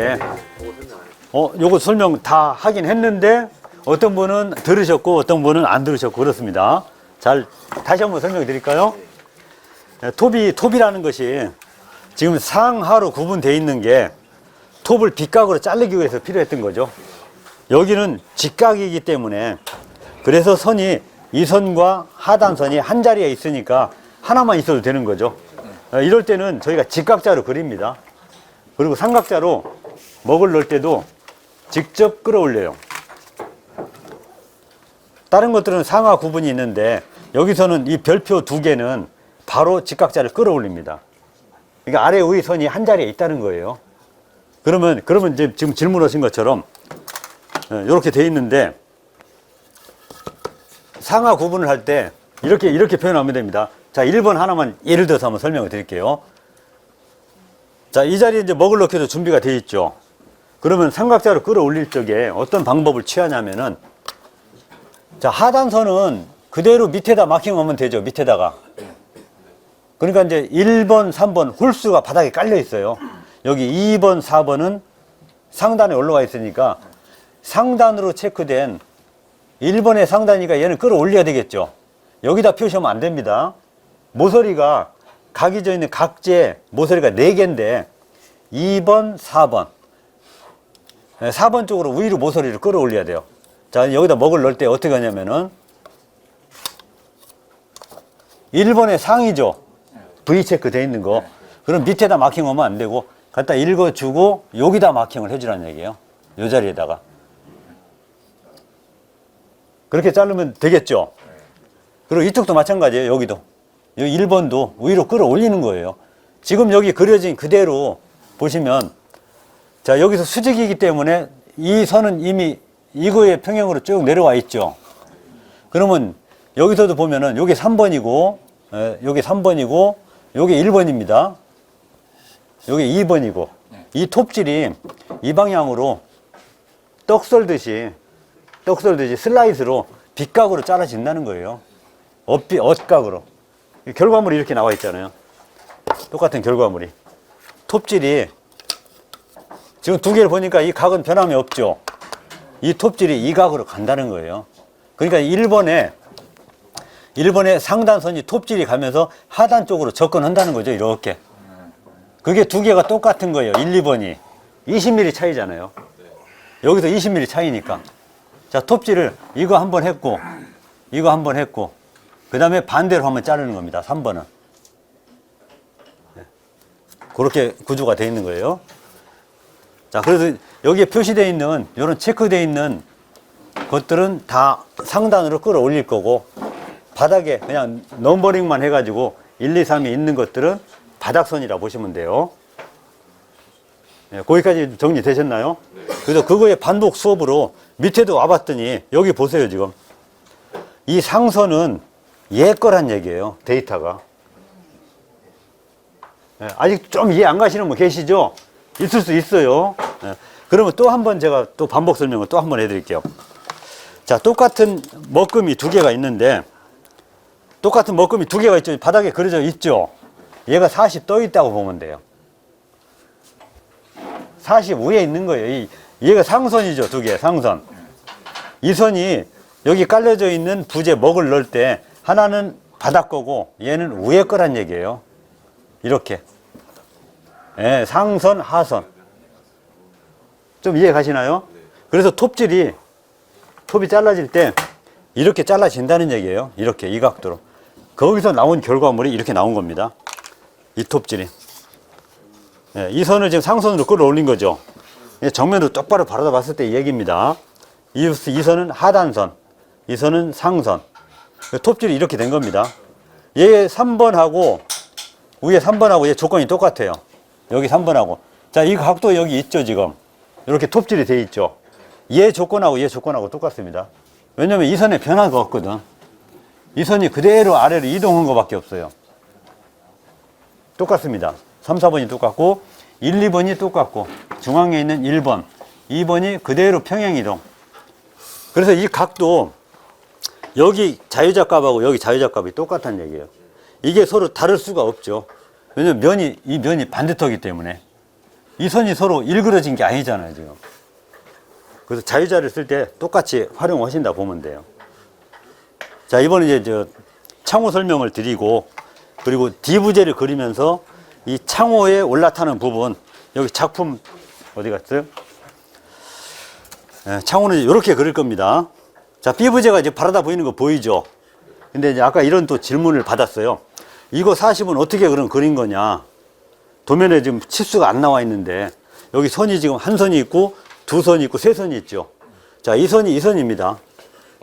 예. 어, 요거 설명 다 하긴 했는데 어떤 분은 들으셨고 어떤 분은 안 들으셨고 그렇습니다. 잘 다시 한번 설명해 드릴까요? 예, 톱이 톱이라는 것이 지금 상하로 구분되어 있는 게 톱을 빗각으로 자르기 위해서 필요했던 거죠. 여기는 직각이기 때문에 그래서 선이 이 선과 하단선이 한 자리에 있으니까 하나만 있어도 되는 거죠. 어, 이럴 때는 저희가 직각자로 그립니다. 그리고 삼각자로 먹을 넣을 때도 직접 끌어올려요. 다른 것들은 상하 구분이 있는데 여기서는 이 별표 두 개는 바로 직각자를 끌어올립니다. 그러니까 아래 의 선이 한 자리에 있다는 거예요. 그러면 그러면 이제 지금 질문하신 것처럼 이렇게 돼 있는데 상하 구분을 할 때 이렇게 이렇게 표현하면 됩니다. 자, 1번 하나만 예를 들어서 한번 설명을 드릴게요. 자, 이 자리에 이제 먹을 넣기도 준비가 돼 있죠. 그러면 삼각자로 끌어올릴 적에 어떤 방법을 취하냐면은 자, 하단선은 그대로 밑에다 마킹하면 되죠. 밑에다가. 그러니까 이제 1번, 3번 홀수가 바닥에 깔려 있어요. 여기 2번, 4번은 상단에 올라와 있으니까 상단으로 체크된 1번의 상단이니까 얘는 끌어올려야 되겠죠. 여기다 표시하면 안 됩니다. 모서리가 각이 져 있는 각재 모서리가 4개인데 2번, 4번. 4번 쪽으로 위로 모서리를 끌어올려야 돼요. 자, 여기다 먹을 넣을 때 어떻게 하냐면은 1번의 상이죠. V 체크 돼 있는 거. 그럼 밑에다 마킹하면 안 되고 갖다 읽어주고 여기다 마킹을 해주라는 얘기예요. 요 자리에다가. 그렇게 자르면 되겠죠. 그리고 이쪽도 마찬가지예요. 여기도. 여기 1번도 위로 끌어올리는 거예요. 지금 여기 그려진 그대로 보시면 자 여기서 수직이기 때문에 이 선은 이미 이거의 평행으로 쭉 내려와 있죠. 그러면 여기서도 보면은 여기 3번이고 여기 3번이고 여기 1번입니다. 여기 2번이고 이 톱질이 이 방향으로 떡 썰듯이 떡 썰듯이 슬라이스로 빗각으로 잘라진다는 거예요. 엇비, 엇각으로. 결과물이 이렇게 나와 있잖아요. 똑같은 결과물이. 톱질이 지금 두 개를 보니까 이 각은 변함이 없죠. 이 톱질이 이 각으로 간다는 거예요. 그러니까 1번에 1번에 상단선이 톱질이 가면서 하단 쪽으로 접근한다는 거죠. 이렇게. 그게 두 개가 똑같은 거예요. 1, 2번이. 20mm 차이잖아요. 여기서 20mm 차이니까. 자, 톱질을 이거 한 번 했고, 이거 한 번 했고, 그 다음에 반대로 한번 자르는 겁니다. 3번은. 그렇게 구조가 되어 있는 거예요. 자, 그래서 여기에 표시되어 있는, 이런 체크되어 있는 것들은 다 상단으로 끌어올릴 거고, 바닥에 그냥 넘버링만 해가지고 1, 2, 3이 있는 것들은 바닥선이라 보시면 돼요. 예, 거기까지 정리되셨나요? 그래서 그거의 반복 수업으로 밑에도 와봤더니 여기 보세요 지금 이 상선은 얘 거란 얘기예요 데이터가 예, 아직 좀 이해 안 가시는 분 계시죠? 있을 수 있어요 예, 그러면 또 한 번 제가 또 반복 설명을 또 한 번 해드릴게요 자 똑같은 먹금이 두 개가 있는데 똑같은 먹금이 두 개가 있죠 바닥에 그려져 있죠 얘가 40 떠 있다고 보면 돼요 40 위에 있는 거예요. 이, 얘가 상선이죠. 두 개, 상선. 이 선이 여기 깔려져 있는 부재 먹을 넣을 때 하나는 바닥 거고 얘는 위에 거란 얘기예요. 이렇게. 예, 상선, 하선. 좀 이해 가시나요? 그래서 톱질이, 톱이 잘라질 때 이렇게 잘라진다는 얘기예요. 이렇게, 이 각도로. 거기서 나온 결과물이 이렇게 나온 겁니다. 이 톱질이. 예, 이 선을 지금 상선으로 끌어올린 거죠. 예, 정면으로 똑바로 바라다 봤을 때 이 얘기입니다. 이, 이 선은 하단선, 이 선은 상선. 그 톱질이 이렇게 된 겁니다. 얘 3번하고, 위에 3번하고 얘 조건이 똑같아요. 여기 3번하고. 자, 이 각도 여기 있죠, 지금. 이렇게 톱질이 돼 있죠. 얘 조건하고 얘 조건하고 똑같습니다. 왜냐면 이 선에 변화가 없거든. 이 선이 그대로 아래로 이동한 것밖에 없어요. 똑같습니다. 3, 4번이 똑같고 1, 2번이 똑같고 중앙에 있는 1번, 2번이 그대로 평행이동. 그래서 이 각도 여기 자유작값하고 여기 자유작값이 똑같다는 얘기예요. 이게 서로 다를 수가 없죠. 왜냐면 면이 이 면이 반대터기 때문에 이 선이 서로 일그러진 게 아니잖아요, 지금. 그래서 자유자를 쓸 때 똑같이 활용하신다 보면 돼요. 자, 이번에 이제 저 창호 설명을 드리고 그리고 디부제를 그리면서 이 창호에 올라타는 부분 여기 작품 어디 갔어요? 예, 창호는 이렇게 그릴 겁니다. 자, B부제가 이제 바라다 보이는 거 보이죠? 근데 이제 아까 이런 또 질문을 받았어요. 이거 40은 어떻게 그런 그린 거냐? 도면에 지금 치수가 안 나와 있는데 여기 선이 지금 한 선이 있고 두 선이 있고 세 선이 있죠. 자, 이 선이 이 선입니다.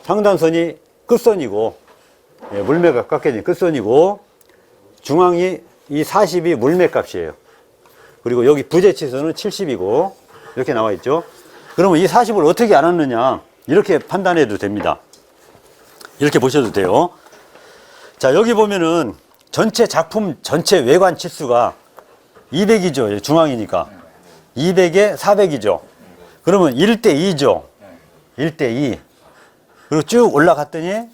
상단선이 끝선이고 예, 물매가 깎여진 끝선이고 중앙이 이 40이 물매 값이에요. 그리고 여기 부재 치수는 70이고 이렇게 나와 있죠. 그러면 이 40을 어떻게 알았느냐? 이렇게 판단해도 됩니다. 이렇게 보셔도 돼요. 자, 여기 보면은 전체 작품 전체 외관 치수가 200이죠. 중앙이니까. 200에 400이죠. 그러면 1대 2죠. 1대 2. 그리고 쭉 올라갔더니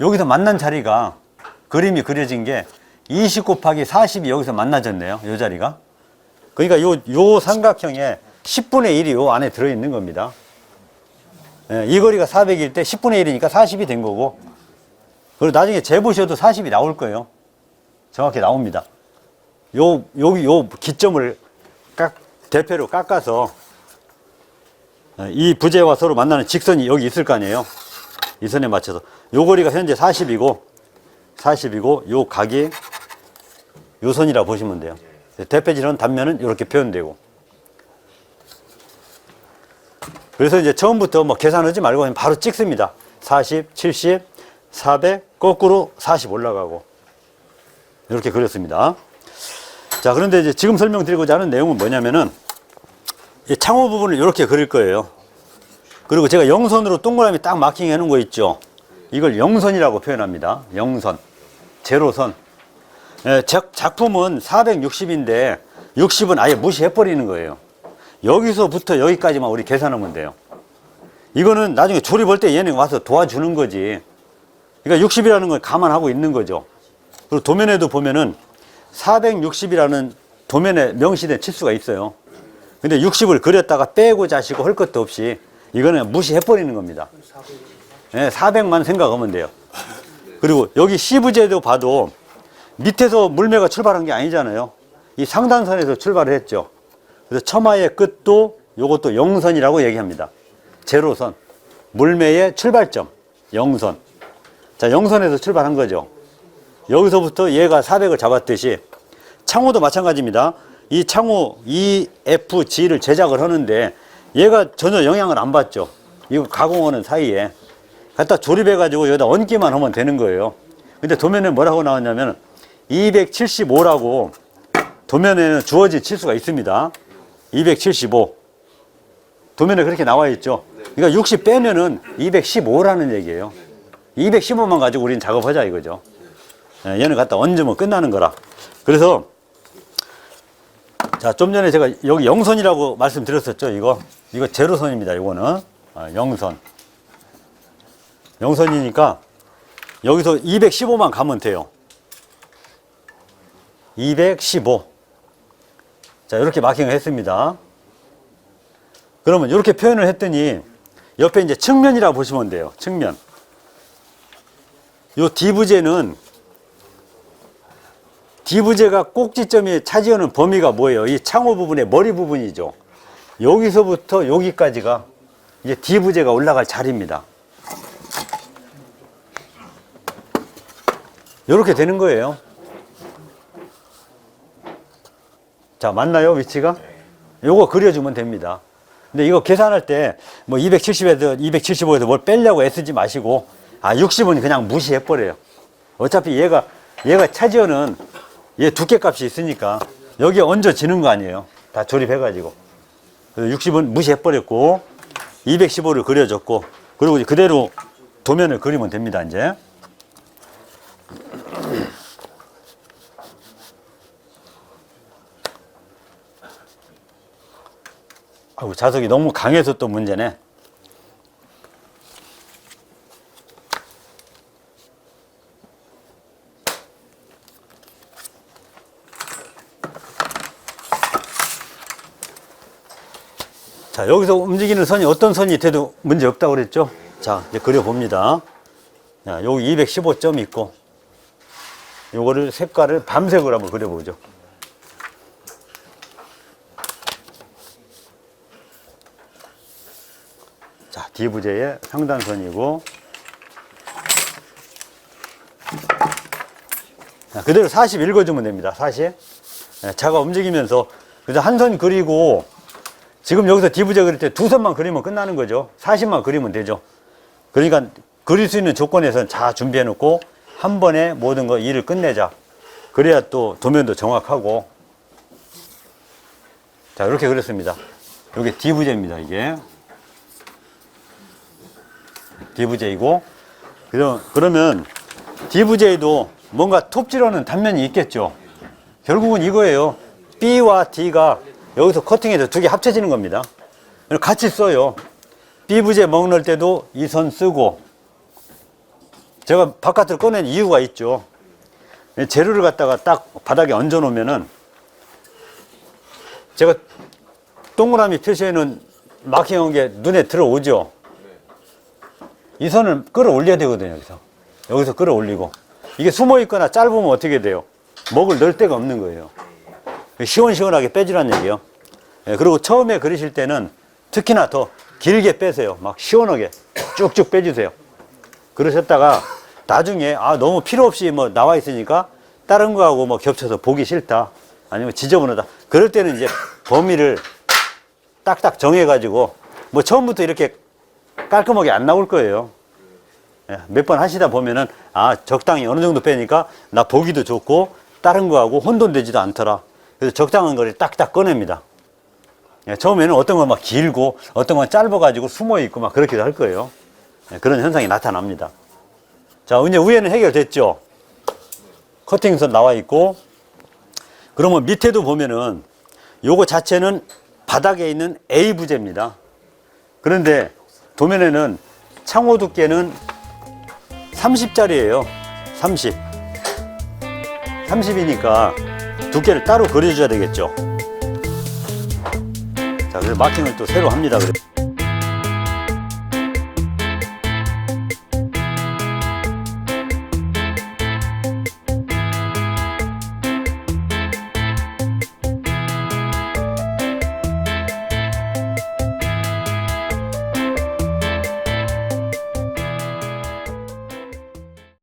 여기서 만난 자리가 그림이 그려진 게 20 곱하기 40이 여기서 만나졌네요. 이 자리가. 그러니까 요, 요 삼각형에 10분의 1이 요 안에 들어있는 겁니다. 예, 이 거리가 400일 때 10분의 1이니까 40이 된 거고. 그리고 나중에 재보셔도 40이 나올 거예요. 정확히 나옵니다. 요, 여기 요 기점을 깎, 대표로 깎아서 예, 이 부재와 서로 만나는 직선이 여기 있을 거 아니에요. 이 선에 맞춰서. 요 거리가 현재 40이고, 40이고, 요 각이 요 선이라 보시면 돼요. 대패질은 단면은 이렇게 표현되고. 그래서 이제 처음부터 뭐 계산하지 말고 그냥 바로 찍습니다. 40, 70, 400, 거꾸로 40 올라가고. 이렇게 그렸습니다. 자, 그런데 이제 지금 설명드리고자 하는 내용은 뭐냐면은 이 창호 부분을 이렇게 그릴 거예요. 그리고 제가 영선으로 동그라미 딱 마킹해 놓은 거 있죠. 이걸 영선이라고 표현합니다. 영선. 제로선. 예, 작, 작품은 460인데 60은 아예 무시해 버리는 거예요. 여기서부터 여기까지만 우리 계산하면 돼요. 이거는 나중에 조립할 때 얘는 와서 도와주는 거지. 그러니까 60이라는 걸 감안하고 있는 거죠. 그리고 도면에도 보면은 460이라는 도면에 명시된 치수가 있어요. 근데 60을 그렸다가 빼고 자시고 할 것도 없이 이거는 무시해 버리는 겁니다. 예, 400만 생각하면 돼요. 그리고 여기 C부제도 봐도 밑에서 물매가 출발한 게 아니잖아요. 이 상단선에서 출발을 했죠. 그래서 처마의 끝도 요것도 영선이라고 얘기합니다. 제로선. 물매의 출발점. 영선. 자, 영선에서 출발한 거죠. 여기서부터 얘가 400을 잡았듯이 창호도 마찬가지입니다. 이 창호 EFG를 제작을 하는데 얘가 전혀 영향을 안 받죠. 이거 가공하는 사이에. 갖다 조립해 가지고 여기다 얹기만 하면 되는 거예요. 근데 도면에 뭐라고 나왔냐면 275라고 도면에는 주어진 치수가 있습니다. 275. 도면에 그렇게 나와 있죠. 그러니까 60 빼면은 215라는 얘기예요. 215만 가지고 우리는 작업하자 이거죠. 예, 얘는 갖다 얹으면 끝나는 거라. 그래서 자, 좀 전에 제가 여기 영선이라고 말씀드렸었죠. 이거 이거 제로선입니다. 이거는 아, 영선. 영선이니까 여기서 215만 가면 돼요. 215. 자, 이렇게 마킹을 했습니다. 그러면 이렇게 표현을 했더니 옆에 이제 측면이라고 보시면 돼요. 측면. 요 D부제는 D부제가 꼭지점이 차지하는 범위가 뭐예요? 이 창호 부분의 머리 부분이죠. 여기서부터 여기까지가 이제 D부제가 올라갈 자리입니다. 이렇게 되는 거예요. 자, 맞나요, 위치가? 요거 그려주면 됩니다. 근데 이거 계산할 때 뭐 270에서 275에서 뭘 빼려고 애쓰지 마시고 아, 60은 그냥 무시해 버려요. 어차피 얘가 얘가 차지하는 얘 두께 값이 있으니까 여기에 얹어지는 거 아니에요. 다 조립해 가지고. 그래서 60은 무시해 버렸고 215를 그려줬고 그리고 그대로 도면을 그리면 됩니다, 이제. 아이고, 자석이 너무 강해서 또 문제네. 자, 여기서 움직이는 선이 어떤 선이 돼도 문제 없다고 그랬죠? 자, 이제 그려봅니다. 자, 여기 215점 있고, 요거를 색깔을 밤색으로 한번 그려보죠. 자, D부재의 상단선이고, 자, 그대로 40 읽어주면 됩니다. 40. 네, 차가 움직이면서, 그래서 한 선 그리고, 지금 여기서 D부재 그릴 때 두 선만 그리면 끝나는 거죠. 40만 그리면 되죠. 그러니까 그릴 수 있는 조건에서는 자 준비해 놓고 한 번에 모든 거 일을 끝내자. 그래야 또 도면도 정확하고. 자, 이렇게 그렸습니다. 이게 D부재입니다, 이게. D부재이고. 그럼, 그러면 D부재에도 뭔가 톱질하는 단면이 있겠죠. 결국은 이거예요. B와 D가 여기서 커팅해서 두 개 합쳐지는 겁니다. 같이 써요. B부재 먹 넣을 때도 이 선 쓰고 제가 바깥으로 꺼낸 이유가 있죠. 재료를 갖다가 딱 바닥에 얹어 놓으면은 제가 동그라미 놓은 마킹한 게 눈에 들어오죠. 이 선을 끌어올려야 되거든요, 여기서. 여기서 끌어올리고. 이게 숨어 있거나 짧으면 어떻게 돼요? 먹을 넣을 데가 없는 거예요. 시원시원하게 빼주란 얘기요. 예, 그리고 처음에 그리실 때는 특히나 더 길게 빼세요. 막 시원하게 쭉쭉 빼주세요. 그러셨다가 나중에 아 너무 필요 없이 뭐 나와 있으니까 다른 거하고 뭐 겹쳐서 보기 싫다. 아니면 지저분하다. 그럴 때는 이제 범위를 딱딱 정해가지고 뭐 처음부터 이렇게 깔끔하게 안 나올 거예요. 예, 몇번 하시다 보면은 아 적당히 어느 정도 빼니까 나 보기도 좋고 다른 거하고 혼돈되지도 않더라. 그래서 적당한 거를 딱딱 꺼냅니다. 예, 처음에는 어떤 건 막 길고 어떤 건 짧아가지고 숨어 있고 막 그렇게도 할 거예요. 예, 그런 현상이 나타납니다. 자, 이제 위에는 해결됐죠. 커팅선 나와 있고 그러면 밑에도 보면은 요거 자체는 바닥에 있는 A 부재입니다. 그런데 도면에는 창호 두께는 30짜리예요. 30. 30이니까 두께를 따로 그려줘야 되겠죠. 자, 그래서 마킹을 또 새로 합니다. 그래.